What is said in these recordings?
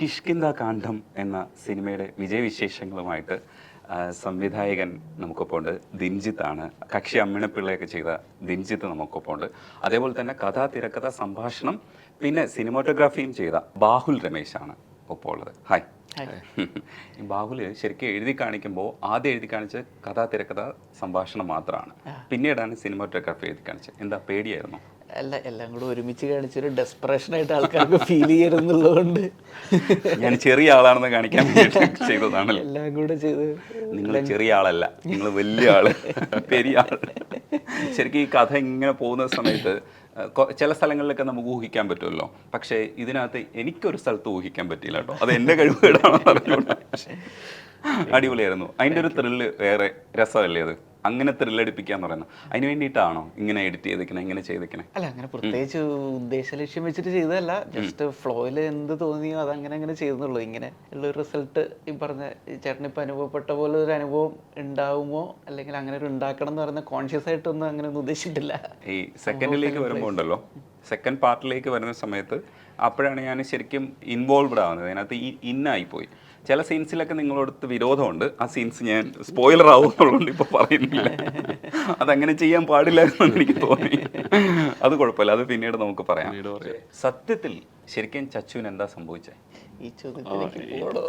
കിഷ്കിന്ദ കാണ്ഡം എന്ന സിനിമയുടെ വിജയവിശേഷങ്ങളുമായിട്ട് സംവിധായകൻ നമുക്കൊപ്പം ഉണ്ട് ദിൻജിത്ത് ആണ്. കക്ഷി അമ്മിണപ്പിള്ളയൊക്കെ ചെയ്ത ദിൻജിത്ത് നമുക്കൊപ്പം ഉണ്ട് അതേപോലെ തന്നെ കഥാ തിരക്കഥ സംഭാഷണം പിന്നെ സിനിമാറ്റോഗ്രാഫിയും ചെയ്ത ബാഹുൽ രമേശാണ് ഒപ്പം ഉള്ളത് ഹായ് ഈ ബാഹുൽ ശരിക്കും എഴുതി കാണിക്കുമ്പോൾ ആദ്യം എഴുതി കാണിച്ച കഥാ തിരക്കഥ സംഭാഷണം മാത്രമാണ്. പിന്നീടാണ് സിനിമാറ്റോഗ്രാഫി എഴുതി കാണിച്ചത്. എന്താ പേടിയായിരുന്നു? അല്ല എല്ലാം കൂടെ ഒരുമിച്ച് കാണിച്ചൊരു ഡെസ്പറേഷൻ ആയിട്ട് ആൾക്കാർക്ക് ഫീൽ ചെയ്യരുന്നുള്ളതുകൊണ്ട് ഞാൻ ചെറിയ ആളാണെന്ന് കാണിക്കാൻ ചെയ്തതാണ് എല്ലാം കൂടെ ചെയ്ത് നിങ്ങൾ ചെറിയ ആളല്ല നിങ്ങൾ വലിയ ആൾ പെരിയ ആൾ. ശരിക്കും ഈ കഥ ഇങ്ങനെ പോകുന്ന സമയത്ത് ചില സ്ഥലങ്ങളിലൊക്കെ നമുക്ക് ഊഹിക്കാൻ പറ്റുമല്ലോ. പക്ഷേ ഇതിനകത്ത് എനിക്കൊരു സ്ഥലത്ത് ഊഹിക്കാൻ പറ്റിയില്ല കേട്ടോ. അത് എന്റെ കഴിവുകേടാണോ അടിപൊളിയായിരുന്നു. അതിന്റെ ഒരു ത്രില്ല് വേറെ രസമല്ലേ അത്? അങ്ങനെ ത്രില്ലടിപ്പിക്കാന്ന് പറയുന്നത്. അതിന് വേണ്ടിയിട്ടാണോ ഇങ്ങനെ എഡിറ്റ് ചെയ്തേക്കണേ ഇങ്ങനെ ചെയ്തേക്കണേ? അല്ല അങ്ങനെ പ്രത്യേകിച്ച് ഉദ്ദേശ ലക്ഷ്യം വെച്ചിട്ട് ചെയ്തതല്ല. ജസ്റ്റ് ഫ്ലോയിൽ എന്ത് തോന്നിയോ അത് അങ്ങനെ അങ്ങനെ ചെയ്തെന്നുള്ളൂ. ഇങ്ങനെ ഉള്ളൊരു റിസൾട്ട് ഈ പറഞ്ഞ ചേട്ടൻ ചേട്ടന് ഇപ്പം അനുഭവപ്പെട്ട പോലെ ഒരു അനുഭവം ഉണ്ടാവുമോ? അല്ലെങ്കിൽ അങ്ങനെ ഒരു ഉണ്ടാക്കണം എന്ന് പറയുന്ന കോൺഷ്യസ് ആയിട്ടൊന്നും അങ്ങനെ ഒന്നും ഉദ്ദേശിച്ചിട്ടില്ല. ഈ സെക്കൻഡിലേക്ക് വരുമ്പോൾ ഉണ്ടല്ലോ. സെക്കൻഡ് പാർട്ടിലേക്ക് വരുന്ന സമയത്ത് അപ്പോഴാണ് ഞാൻ ശരിക്കും ഇൻവോൾവ്ഡ് ആവുന്നത്. അതിനകത്ത് ഈ ഇന്നായി പോയി ചില സീൻസിലൊക്കെ നിങ്ങളോടത്ത് വിരോധമുണ്ട്. ആ സീൻസ് ഞാൻ സ്പോയിലർ ആവുന്നുള്ളതുകൊണ്ട് ഇപ്പോൾ പറയുന്നില്ല. അതങ്ങനെ ചെയ്യാൻ പാടില്ല എന്ന് എനിക്ക് തോന്നി. അത് കുഴപ്പമില്ല. അത് പിന്നീട് നമുക്ക് പറയാം. സത്യത്തിൽ ശരിക്കും ചച്ചുവിന് എന്താ സംഭവിച്ചത് ഈ ചോദ്യത്തിലേക്ക് പോകണോ?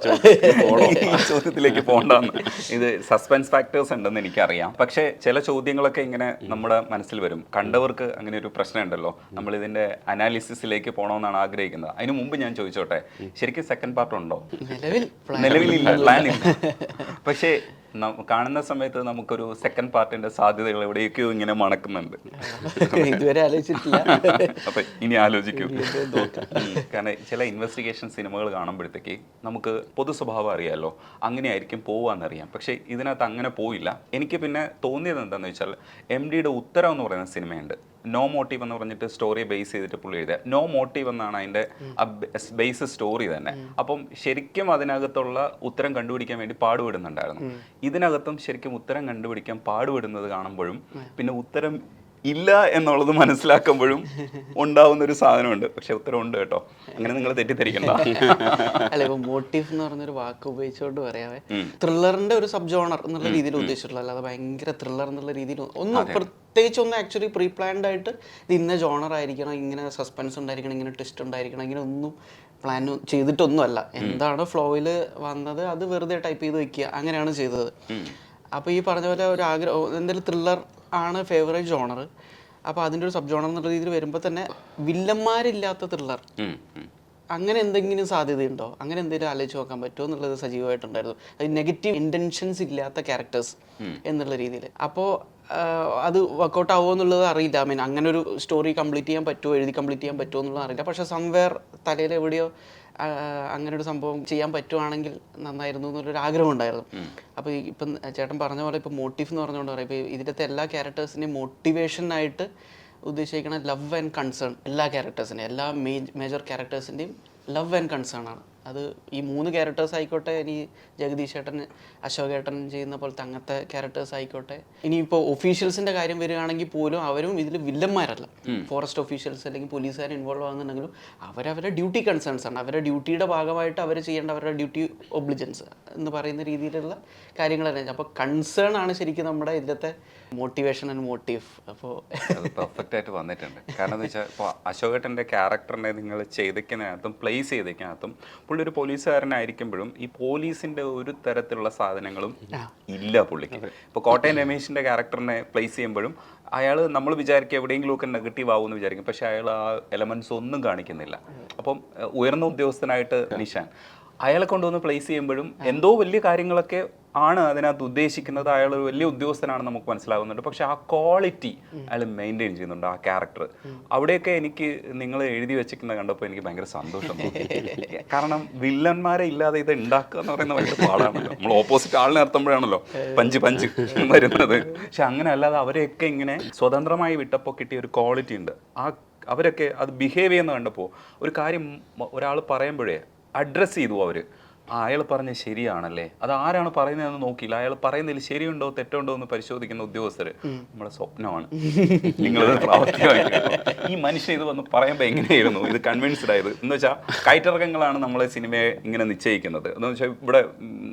ചോദ്യത്തിലേക്ക് പോകണ്ടെന്ന് ഇത് സസ്പെൻസ് ഫാക്ടേഴ്സ് ഉണ്ടെന്ന് എനിക്കറിയാം. പക്ഷേ ചില ചോദ്യങ്ങളൊക്കെ ഇങ്ങനെ നമ്മുടെ മനസ്സിൽ വരും. കണ്ടവർക്ക് അങ്ങനെ ഒരു പ്രശ്നം ഉണ്ടല്ലോ നമ്മൾ ഇതിന്റെ അനാലിസിസിലേക്ക് പോകണമെന്നാണ് ആഗ്രഹിക്കുന്നത്. അതിനു മുമ്പ് ഞാൻ ചോദിച്ചോട്ടെ? ശരിക്കും സെക്കൻഡ് പാർട്ട് ഉണ്ടോ? നിലവിൽ പ്ലാൻ ഇല്ല. പക്ഷേ കാണുന്ന സമയത്ത് നമുക്കൊരു സെക്കൻഡ് പാർട്ടിന്റെ സാധ്യതകൾ എവിടെയൊക്കെയോ ഇങ്ങനെ മണക്കുന്നുണ്ട്. ഇതുവരെ ആലോചിച്ചിട്ടില്ല. അപ്പൊ ഇനി ആലോചിക്കൂ. കാരണം ചില ഇൻവെസ്റ്റിഗേഷൻ സിനിമകൾ കാണുമ്പോഴത്തേക്ക് നമുക്ക് പൊതു സ്വഭാവം അറിയാമല്ലോ അങ്ങനെ ആയിരിക്കും പോവാന്നറിയാം. പക്ഷേ ഇതിനകത്ത് അങ്ങനെ പോയില്ല. എനിക്ക് പിന്നെ തോന്നിയത് എന്താണെന്ന് വെച്ചാൽ എം ഡിയുടെ ഉത്തരം എന്ന് പറയുന്ന സിനിമയുണ്ട് നോ മോട്ടീവ് എന്ന് പറഞ്ഞിട്ട് സ്റ്റോറി ബേസ് ചെയ്തിട്ട് പുള്ളി എഴുതിയ നോ മോട്ടീവ് എന്നാണ് അതിന്റെ ബേസ് സ്റ്റോറി തന്നെ. അപ്പം ശരിക്കും അതിനകത്തുള്ള ഉത്തരം കണ്ടുപിടിക്കാൻ വേണ്ടി പാടുപെടുന്നുണ്ടായിരുന്നു. ഇതിനകത്തും ശരിക്കും ഉത്തരം കണ്ടുപിടിക്കാൻ പാടുപെടുന്നത് കാണുമ്പോഴും പിന്നെ ഉത്തരം ഇല്ല എന്നുള്ളത് മനസ്സിലാക്കുമ്പോഴും ഉണ്ടാവുന്ന ഒരു സാധനമുണ്ട്. പക്ഷെ ഉത്തരം ഉണ്ട് കേട്ടോ. അങ്ങനെ നിങ്ങൾ തെറ്റിദ്ധരിക്കണ്ട. അല്ല ഇപ്പൊ മോട്ടീവ് എന്ന് പറഞ്ഞൊരു വാക്ക് ഉപയോഗിച്ചുകൊണ്ട് പറയാവേ. ത്രില്ലറിന്റെ ഒരു സബ് ജോണർ എന്നുള്ള രീതിയിൽ ഉദ്ദേശിച്ചിട്ടുള്ള അല്ലാതെ ഭയങ്കര ത്രില്ലർ എന്നുള്ള രീതിയിൽ ഒന്നും പ്രത്യേകിച്ച് ഒന്നും ആക്ച്വലി പ്രീ പ്ലാൻഡ് ആയിട്ട് ഇത് ഇന്ന ജോണർ ആയിരിക്കണം ഇങ്ങനെ സസ്പെൻസ് ഉണ്ടായിരിക്കണം ഇങ്ങനെ ട്വിസ്റ്റ് ഉണ്ടായിരിക്കണം ഇങ്ങനെ ഒന്നും പ്ലാൻ ചെയ്തിട്ടൊന്നുമല്ല. എന്താണ് ഫ്ലോയിൽ വന്നത് അത് വെറുതെ ടൈപ്പ് ചെയ്ത് വെക്കുക. അങ്ങനെയാണ് ചെയ്തത്. അപ്പോൾ ഈ പറഞ്ഞ പോലെ ഒരു ആഗ്രഹം എന്തെങ്കിലും ത്രില്ലർ ആണ് ഫേവറേറ്റ് ജോണർ അപ്പോൾ അതിന്റെ ഒരു സബ് ജോണർ എന്നുള്ള രീതിയിൽ വരുമ്പോൾ തന്നെ വില്ലന്മാരില്ലാത്ത ത്രില്ലർ. അങ്ങനെ എന്തെങ്കിലും സാധ്യതയുണ്ടോ? അങ്ങനെ എന്തെങ്കിലും ആലോചിച്ച് നോക്കാൻ പറ്റുമോ എന്നുള്ളത് സജീവമായിട്ടുണ്ടായിരുന്നു. നെഗറ്റീവ് ഇന്റൻഷൻസ് ഇല്ലാത്ത ക്യാരക്ടേഴ്സ് എന്നുള്ള രീതിയിൽ. അപ്പോൾ അത് വർക്കൗട്ട് ആവുമോ എന്നുള്ളത് അറിയില്ല. ഐ മീൻ അങ്ങനെ ഒരു സ്റ്റോറി കംപ്ലീറ്റ് ചെയ്യാൻ പറ്റുമോ എഴുതി കംപ്ലീറ്റ് ചെയ്യാൻ പറ്റുമോ എന്നുള്ളത് അറിയില്ല. പക്ഷേ സംവെയർ തലയിൽ എവിടെയോ അങ്ങനെ ഒരു സംഭവം ചെയ്യാൻ പറ്റുവാണെങ്കിൽ നന്നായിരുന്നു എന്നൊരു ആഗ്രഹം ഉണ്ടായിരുന്നു. അപ്പോൾ ഇപ്പം ചേട്ടൻ പറഞ്ഞ പോലെ ഇപ്പോൾ മോട്ടീവ് എന്ന് പറഞ്ഞുകൊണ്ട് പറയാം. ഇപ്പോൾ ഇതിലത്തെ എല്ലാ ക്യാരക്ടേഴ്സിനെയും മോട്ടിവേഷനായിട്ട് ഉദ്ദേശിക്കുന്ന ലവ് ആൻഡ് കൺസേൺ എല്ലാ ക്യാരക്ടേഴ്സിന്റെയും എല്ലാ മേജർ ക്യാരക്ടേഴ്സിന്റെയും ലവ് ആൻഡ് കൺസേൺ ആണ്. അത് ഈ മൂന്ന് ക്യാരക്ടേഴ്സ് ആയിക്കോട്ടെ ഇനി ജഗദീഷ് ഏട്ടൻ അശോക് ഏട്ടൻ ചെയ്യുന്ന പോലത്തെ അങ്ങനത്തെ ക്യാരക്ടേഴ്സ് ആയിക്കോട്ടെ. ഇനിയിപ്പോൾ ഒഫീഷ്യൽസിന്റെ കാര്യം വരികയാണെങ്കിൽ പോലും അവരും ഇതിൽ വില്ലന്മാരല്ല. ഫോറസ്റ്റ് ഒഫീഷ്യൽസ് അല്ലെങ്കിൽ പോലീസുകാർ ഇൻവോൾവ് ആകുന്നുണ്ടെങ്കിലും അവരവരുടെ ഡ്യൂട്ടി കൺസേൺസ് ആണ്. അവരുടെ ഡ്യൂട്ടിയുടെ ഭാഗമായിട്ട് അവർ ചെയ്യേണ്ട അവരുടെ ഡ്യൂട്ടി ഒബ്ലിജൻസ് എന്ന് പറയുന്ന രീതിയിലുള്ള കാര്യങ്ങൾ തന്നെ അപ്പോൾ കൺസേൺ ആണ് ശരിക്കും നമ്മുടെ ഇതിലത്തെ മോട്ടിവേഷൻ ആൻഡ് മോട്ടീവ് അപ്പോൾ അത് പെർഫെക്റ്റ് ആയിട്ട് വന്നിട്ടുണ്ട്. കാരണം എന്ന് വെച്ചാൽ ഇപ്പോൾ അശോകേട്ടന്റെ ക്യാരക്ടറിനെ നിങ്ങൾ ചെയ്തേക്കുന്നതിനകത്തും പ്ലേസ് ചെയ്തേക്കുന്നതിനകത്തും പുള്ളി ഒരു പോലീസുകാരനായിരിക്കുമ്പോഴും ഈ പോലീസിന്റെ ഒരു തരത്തിലുള്ള സാധനങ്ങളും ഇല്ല പുള്ളിക്ക്. ഇപ്പോൾ കോട്ടയം രമേശിന്റെ ക്യാരക്ടറിനെ പ്ലേസ് ചെയ്യുമ്പോഴും അയാൾ നമ്മൾ വിചാരിക്കുക എവിടെയെങ്കിലും ഒക്കെ നെഗറ്റീവ് ആവുമെന്ന് വിചാരിക്കും. പക്ഷേ അയാൾ ആ എലമെന്റ്സ് ഒന്നും കാണിക്കുന്നില്ല. അപ്പം ഉയർന്ന ഉദ്യോഗസ്ഥനായിട്ട് നിഷാൻ. അയാളെ കൊണ്ടുവന്ന് പ്ലേസ് ചെയ്യുമ്പോഴും എന്തോ വലിയ കാര്യങ്ങളൊക്കെ ആണ് അതിനകത്ത് ഉദ്ദേശിക്കുന്നത്. അയാൾ ഒരു വലിയ ഉദ്യോഗസ്ഥനാണ് നമുക്ക് മനസ്സിലാകുന്നുണ്ട് പക്ഷെ ആ ക്വാളിറ്റി അയാൾ മെയിന്റെയിൻ ചെയ്യുന്നുണ്ട് ആ ക്യാരക്ടർ അവിടെയൊക്കെ എനിക്ക് നിങ്ങൾ എഴുതി വെച്ചിരിക്കുന്നത് കണ്ടപ്പോൾ എനിക്ക് ഭയങ്കര സന്തോഷം. കാരണം വില്ലന്മാരെ ഇല്ലാതെ ഇത് ഉണ്ടാക്കുക എന്ന് പറയുന്നത് ഭയങ്കര പാടാണല്ലോ. നമ്മൾ ഓപ്പോസിറ്റ് ആളിനെ നിർത്തുമ്പോഴാണല്ലോ പഞ്ച് പഞ്ച് വരുന്നത്. പക്ഷെ അങ്ങനെ അല്ലാതെ അവരെയൊക്കെ ഇങ്ങനെ സ്വതന്ത്രമായി വിട്ടപ്പോൾ കിട്ടിയ ഒരു ക്വാളിറ്റി ഉണ്ട്. ആ അവരൊക്കെ അത് ബിഹേവ് ചെയ്യുന്ന കണ്ടപ്പോൾ ഒരു കാര്യം ഒരാൾ പറയുമ്പോഴേ അഡ്രസ്സ് ചെയ്തു അവർ അയാൾ പറഞ്ഞ ശരിയാണല്ലേ? അത് ആരാണ് പറയുന്നതെന്ന് നോക്കിയില്ല. അയാൾ പറയുന്നതിൽ ശരിയുണ്ടോ തെറ്റുണ്ടോ എന്ന് പരിശോധിക്കുന്ന ഉദ്യോഗസ്ഥർ നമ്മുടെ സ്വപ്നമാണ്. നിങ്ങളത് ഈ മനുഷ്യൻ ഇത് വന്ന് പറയുമ്പോൾ എങ്ങനെയായിരുന്നു? ഇത് കൺവിൻസ്ഡ് ആയത്? എന്ന് വെച്ചാൽ കയറ്റിറക്കങ്ങളാണ് നമ്മളെ സിനിമയെ ഇങ്ങനെ നിശ്ചയിക്കുന്നത്. എന്ന് വെച്ചാൽ ഇവിടെ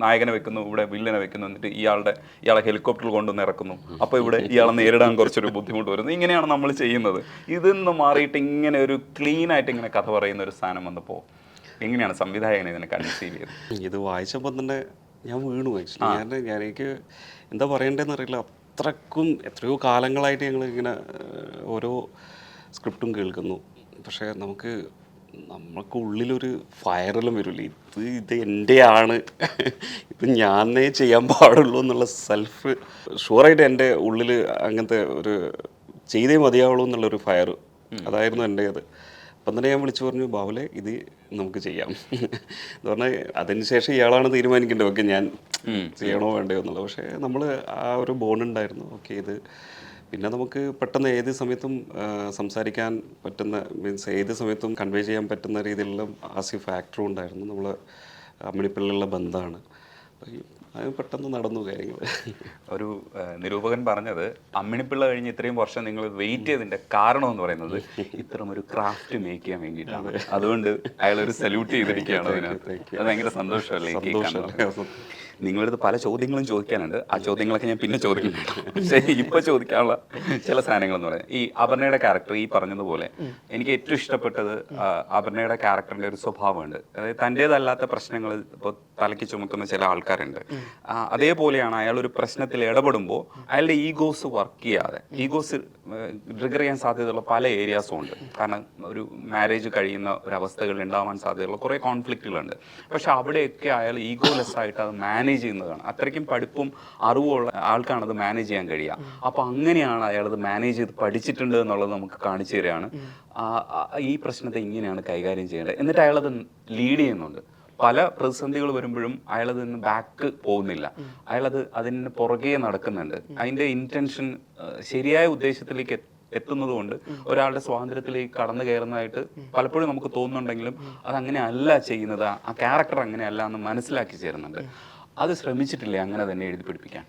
നായകനെ വെക്കുന്നു ഇവിടെ വില്ലനെ വെക്കുന്നു എന്നിട്ട് ഇയാളുടെ ഇയാളെ ഹെലികോപ്റ്ററിൽ കൊണ്ടുവന്ന് ഇറക്കുന്നു. അപ്പോൾ ഇവിടെ ഇയാളെ നേരിടാൻ കുറച്ചൊരു ബുദ്ധിമുട്ട് വരുന്നു. ഇങ്ങനെയാണ് നമ്മൾ ചെയ്യുന്നത്. ഇതിൽ നിന്ന് മാറിയിട്ട് ഇങ്ങനെ ഒരു ക്ലീൻ ആയിട്ട് ഇങ്ങനെ കഥ പറയുന്ന ഒരു സ്ഥാനം വന്നപ്പോൾ എങ്ങനെയാണ് സംവിധായകൻ ഇതിനെ കൺസീവ് ചെയ്തത്? ഇത് വായിച്ചപ്പോൾ തന്നെ ഞാൻ വീണു ആക്ച്വലി ഞാൻ ഞാൻ എനിക്ക് എന്താ പറയണ്ടതെന്ന് അറിയില്ല. അത്രക്കും എത്രയോ കാലങ്ങളായിട്ട് ഞങ്ങൾ ഇങ്ങനെ ഓരോ സ്ക്രിപ്റ്റും കേൾക്കുന്നു. പക്ഷേ നമുക്ക് നമ്മൾക്ക് ഉള്ളിലൊരു ഫയറെല്ലാം വരില്ല? ഇത് ഇത് എന്റെയാണ് ഇത് ഞാനേ ചെയ്യാൻ പാടുള്ളൂ എന്നുള്ള സെൽഫ് ഷുവറായിട്ട് എന്റെ ഉള്ളിൽ അങ്ങനത്തെ ഒരു ചെയ്തേ മതിയാവുള്ളൂ എന്നുള്ളൊരു ഫയർ അതായിരുന്നു എന്റേത്. അപ്പം തന്നെ ഞാൻ വിളിച്ചു പറഞ്ഞു ബാബുലെ ഇത് നമുക്ക് ചെയ്യാം. എന്ന് പറഞ്ഞാൽ അതിനുശേഷം ഇയാളാണ് തീരുമാനിക്കേണ്ടത്. ഓക്കെ ഞാൻ ചെയ്യണോ വേണ്ടയോ എന്നുള്ളത്. പക്ഷേ നമ്മൾ ആ ഒരു ബോണ്ട് ഉണ്ടായിരുന്നു. ഓക്കെ ഇത് പിന്നെ നമുക്ക് പെട്ടെന്ന് ഏത് സമയത്തും സംസാരിക്കാൻ പറ്റുന്ന മീൻസ് ഏത് സമയത്തും കൺവേ ചെയ്യാൻ പറ്റുന്ന രീതിയിലുള്ള ആസിഫ് ആക്ടറും ഉണ്ടായിരുന്നു. നമ്മൾ അമ്മിണിപ്പിള്ളിലുള്ള ബന്ധമാണ് അത് പെട്ടെന്ന് നടന്നു കാര്യങ്ങൾ ഒരു നിരൂപകൻ പറഞ്ഞത് അമ്മിണിപ്പിള്ള കഴിഞ്ഞ് ഇത്രയും വർഷം നിങ്ങൾ വെയിറ്റ് ചെയ്തതിന്റെ കാരണം എന്ന് പറയുന്നത് ഇത്തരം ഒരു ക്രാഫ്റ്റ് മേക്ക് ചെയ്യാൻ വേണ്ടിയിട്ടാണ്. അതുകൊണ്ട് അയാൾ ഒരു സല്യൂട്ട് ചെയ്തിരിക്കുകയാണ് അതിനകത്ത്. അത് ഭയങ്കര സന്തോഷമല്ലേ. നിങ്ങളടുത്ത് പല ചോദ്യങ്ങളും ചോദിക്കാനുണ്ട്. ആ ചോദ്യങ്ങളൊക്കെ ഞാൻ പിന്നെ ചോദിക്കുന്നുണ്ട് പക്ഷേ ഇപ്പൊ ചോദിക്കാനുള്ള ചില സാധനങ്ങൾ എന്ന് പറയുന്നത് ഈ അപർണയുടെ ക്യാരക്ടർ ഈ പറഞ്ഞതുപോലെ എനിക്ക് ഏറ്റവും ഇഷ്ടപ്പെട്ടത് അപർണയുടെ ക്യാരക്ടറിന്റെ ഒരു സ്വഭാവമുണ്ട്. അതായത് തന്റെതല്ലാത്ത പ്രശ്നങ്ങൾ ഇപ്പോൾ തലയ്ക്ക് ചുമക്കുന്ന ചില ആൾക്കാരുണ്ട്. അതേപോലെയാണ് അയാൾ ഒരു പ്രശ്നത്തിൽ ഇടപെടുമ്പോൾ അയാളുടെ ഈഗോസ് വർക്ക് ചെയ്യാതെ ഈഗോസ് ട്രിഗർ ചെയ്യാൻ സാധ്യതയുള്ള പല ഏരിയാസും ഉണ്ട്. കാരണം ഒരു മാരേജ് കഴിയുന്ന ഒരു അവസ്ഥകൾ ഉണ്ടാവാൻ സാധ്യതയുള്ള കുറേ കോൺഫ്ലിക്റ്റുകളുണ്ട് പക്ഷെ അവിടെയൊക്കെ അയാൾ ഈഗോലെസ് ആയിട്ട് അത് മാനേജ് ചെയ്യുന്നതാണ്. അത്രയ്ക്കും പഠിപ്പും അറിവുള്ള ആൾക്കാണ് അത് മാനേജ് ചെയ്യാൻ കഴിയുക. അപ്പൊ അങ്ങനെയാണ് അയാൾ അത് മാനേജ് ചെയ്ത് പഠിച്ചിട്ടുണ്ട് എന്നുള്ളത് നമുക്ക് കാണിച്ചു തരികയാണ്. ഈ പ്രശ്നത്തെ ഇങ്ങനെയാണ് കൈകാര്യം ചെയ്യേണ്ടത്. എന്നിട്ട് അയാളത് ലീഡ് ചെയ്യുന്നുണ്ട്. പല പ്രതിസന്ധികൾ വരുമ്പോഴും അയാൾ അതിന് ബാക്ക് പോകുന്നില്ല. അയാളത് അതിന് പുറകെ നടക്കുന്നുണ്ട്. അതിന്റെ ഇന്റൻഷൻ ശരിയായ ഉദ്ദേശത്തിലേക്ക് എത്ത- എത്തുന്നത് കൊണ്ട് ഒരാളുടെ സ്വാതന്ത്ര്യത്തിലേക്ക് കടന്നു കയറുന്നതായിട്ട് പലപ്പോഴും നമുക്ക് തോന്നുന്നുണ്ടെങ്കിലും അത് അങ്ങനെ അല്ല ചെയ്യുന്നത്. ആ- ക്യാരക്ടർ അങ്ങനെ അങ്ങനെയല്ല എന്ന് മനസ്സിലാക്കി ചേരുന്നുണ്ട്. അത് ശ്രമിച്ചിട്ടില്ലേ അങ്ങനെ തന്നെ എഴുതി പിടിപ്പിക്കാൻ?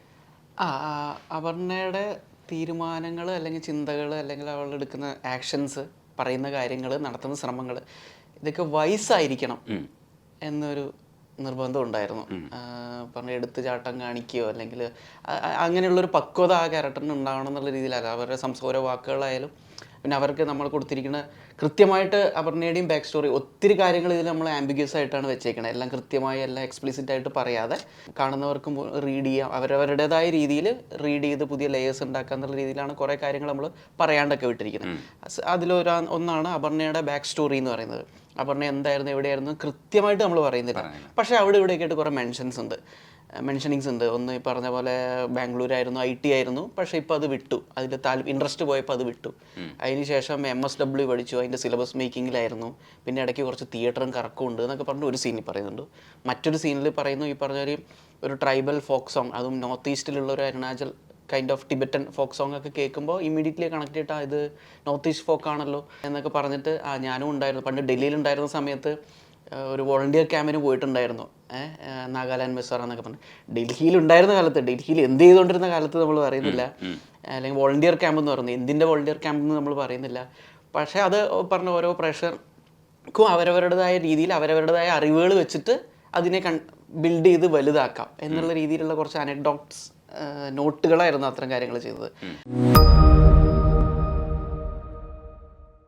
അവർണയുടെ ആ, അപർണയുടെ തീരുമാനങ്ങൾ അല്ലെങ്കിൽ ചിന്തകൾ അല്ലെങ്കിൽ അവൾ എടുക്കുന്ന ആക്ഷൻസ് പറയുന്ന കാര്യങ്ങൾ നടത്തുന്ന ശ്രമങ്ങൾ ഇതൊക്കെ വയസ്സായിരിക്കണം എന്നൊരു നിർബന്ധം ഉണ്ടായിരുന്നു. പറഞ്ഞ എടുത്ത് ചാട്ടം കാണിക്കുകയോ അല്ലെങ്കിൽ അങ്ങനെയുള്ളൊരു പക്വത ആ ക്യാരക്ടറിന് ഉണ്ടാവണം എന്നുള്ള രീതിയിലല്ല. അവരുടെ സംസ്കാര വാക്കുകളായാലും പിന്നെ അവർക്ക് നമ്മൾ കൊടുത്തിരിക്കുന്ന കൃത്യമായിട്ട് അപർണയുടെയും ബാക്ക് സ്റ്റോറി ഒത്തിരി കാര്യങ്ങൾ ഇതിൽ നമ്മൾ ആംബിഗ്യസ് ആയിട്ടാണ് വെച്ചേക്കുന്നത് എല്ലാം കൃത്യമായി എല്ലാം എക്സ്പ്ലിസിറ്റ് ആയിട്ട് പറയാതെ കാണുന്നവർക്കും റീഡ് ചെയ്യാം. അവരവരുടേതായ രീതിയിൽ റീഡ് ചെയ്ത് പുതിയ ലേയേഴ്സ് ഉണ്ടാക്കുക എന്നുള്ള രീതിയിലാണ് കുറേ കാര്യങ്ങൾ നമ്മൾ പറയാണ്ടൊക്കെ വിട്ടിരിക്കുന്നത്. അതിലൊരാ ഒന്നാണ് അപർണയുടെ ബാക്ക് സ്റ്റോറി എന്ന് പറയുന്നത്. അപർണ എന്തായിരുന്നു എവിടെയായിരുന്നു കൃത്യമായിട്ട് നമ്മൾ പറയുന്നില്ല. പക്ഷേ അവിടെ ഇവിടെയൊക്കെ ആയിട്ട് കുറേ മെൻഷൻസ് ഉണ്ട്. മെൻഷനിങ്സ് ഉണ്ട്. ഒന്ന് ഈ പറഞ്ഞ പോലെ ബാംഗ്ലൂർ ആയിരുന്നു ഐ ടി ആയിരുന്നു. പക്ഷേ ഇപ്പോൾ അത് വിട്ടു. അതിൽ താൽ ഇൻട്രസ്റ്റ് പോയപ്പോൾ അത് വിട്ടു. അതിനുശേഷം എം എസ് ഡബ്ല്യു പഠിച്ചു. അതിന്റെ സിലബസ് മേക്കിങ്ങിലായിരുന്നു പിന്നെ ഇടയ്ക്ക് കുറച്ച് തിയേറ്ററും കറക്കും ഉണ്ട് എന്നൊക്കെ പറഞ്ഞിട്ട് ഒരു സീനിൽ പറയുന്നുണ്ട്. മറ്റൊരു സീനിൽ പറയുന്നു ഈ പറഞ്ഞ ഒരു ഒരു ട്രൈബൽ ഫോക്ക് സോങ് അതും നോർത്ത് ഈസ്റ്റിലുള്ള ഒരു Arunachal kind of Tibetan folk song ഒക്കെ കേൾക്കുമ്പോൾ ഇമ്മീഡിയറ്റ്ലി കണക്ട് ചെയ്തിട്ട് ഇത് നോർത്ത് ഈസ്റ്റ് ഫോക്ക് ആണല്ലോ എന്നൊക്കെ പറഞ്ഞിട്ട് ആ ഞാനും ഉണ്ടായിരുന്നു. പണ്ട് ഡൽഹിയിൽ ഉണ്ടായിരുന്ന സമയത്ത് ഒരു വോളണ്ടിയർ ക്യാമ്പിന് പോയിട്ടുണ്ടായിരുന്നു. നാഗാലാൻഡ് മിസോറാം എന്നൊക്കെ പറഞ്ഞു. ഡൽഹിയിൽ ഉണ്ടായിരുന്ന കാലത്ത് ഡൽഹിയിൽ എന്ത് ചെയ്തുകൊണ്ടിരുന്ന കാലത്ത് നമ്മൾ പറയുന്നില്ല. അല്ലെങ്കിൽ വോളണ്ടിയർ ക്യാമ്പ് എന്ന് പറയുന്നത് എന്തിന്റെ വോളണ്ടിയർ ക്യാമ്പ് എന്ന് നമ്മൾ പറയുന്നില്ല. പക്ഷേ അത് പറഞ്ഞ ഓരോ പ്രഷർക്കും അവരവരുടേതായ രീതിയിൽ അവരവരുടേതായ അറിവുകൾ വെച്ചിട്ട് അതിനെ കൺ ബിൽഡ് ചെയ്ത് വലുതാക്കാം എന്നുള്ള രീതിയിലുള്ള കുറച്ച് അനഡോക്ട്സ് നോട്ടുകളായിരുന്നു അത്തരം കാര്യങ്ങൾ ചെയ്തത്.